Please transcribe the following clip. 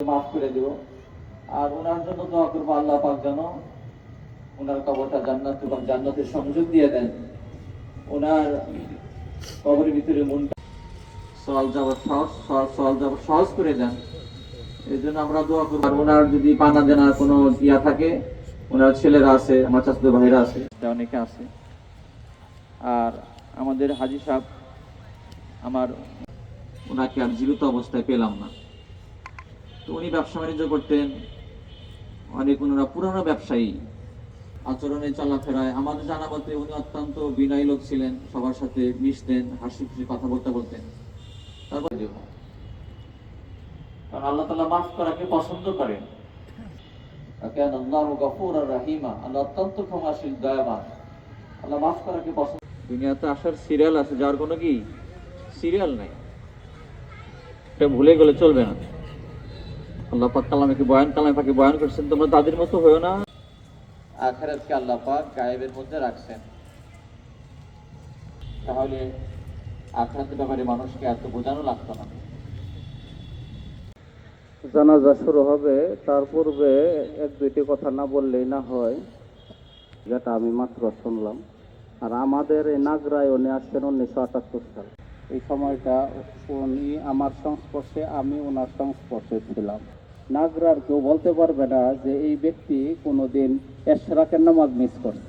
মাফ করে দেব আর ওনার জন্য দোয়া করব আল্লাহ পাক যেন ওনার কবরটা জান্নাত এবং জান্নাতের সংযোগ দিয়ে দেন। ওনার কবরের ভিতরে মনটা যাওয়ার সহজ যাওয়ার সহজ করে এই জন্য আমরা দোয়া করব। আর ওনার যদি পানা দেনার কোনো ইয়া থাকে, ওনার ছেলেরা আছে, আমার চাচাতো ভাইরা আছে অনেকে আছে। আর আমাদের হাজি সাহেব, আমার ওনাকে আর জীবিত অবস্থায় পেলাম না। তো উনি ব্যবসা বাণিজ্য করতেন। অনেক ওনারা পুরনো ব্যবসায়ী। আচরণে চলাফেরায় আমাদের জানা মতে উনি অত্যন্ত বিনয়ী লোক ছিলেন সবার সাথে মিশতেন হাসি খুশি কথাবার্তা বলতেন। তারপর কারণ আল্লাহ তালা মাফ করাকে পছন্দ করেন। কেন আল্লাহ গফুর আর রাহিমা আল্লাহ অত্যন্ত ক্ষমাশীল দয়াবান। আল্লাহ মাফ করাকে পছন্দ দুনিয়াতে আসার সিরিয়াল আছে যার কোনো কি? সিরিয়াল নাই। এটা ভুলে গেলে চলবে না। আল্লাহ পাক কালামে কি বয়ান কালামে পাকে বয়ান করছেন তোমরা তাদের মতো হয়েও না। আখেরাতকে আল্লাহ পাক গায়েবের মধ্যে রাখছেন। তাহলে আখেরাতের ব্যাপারে মানুষকে এত বোঝানো লাগতো না। জানাজা শুরু হবে তার পূর্বে এক দুইটি কথা না বললেই না হয় যেটা আমি মাত্র শুনলাম। আর আমাদের এই নাগরায় উনি আসছেন উনিশশো আটাত্তর সাল। এই সময়টা উনি আমার সংস্পর্শে আমি ওনার সংস্পর্শে ছিলাম। নাগরার কেউ বলতে পারবে না যে এই ব্যক্তি কোনো দিন এশরাকের নামাজ মিস করছে।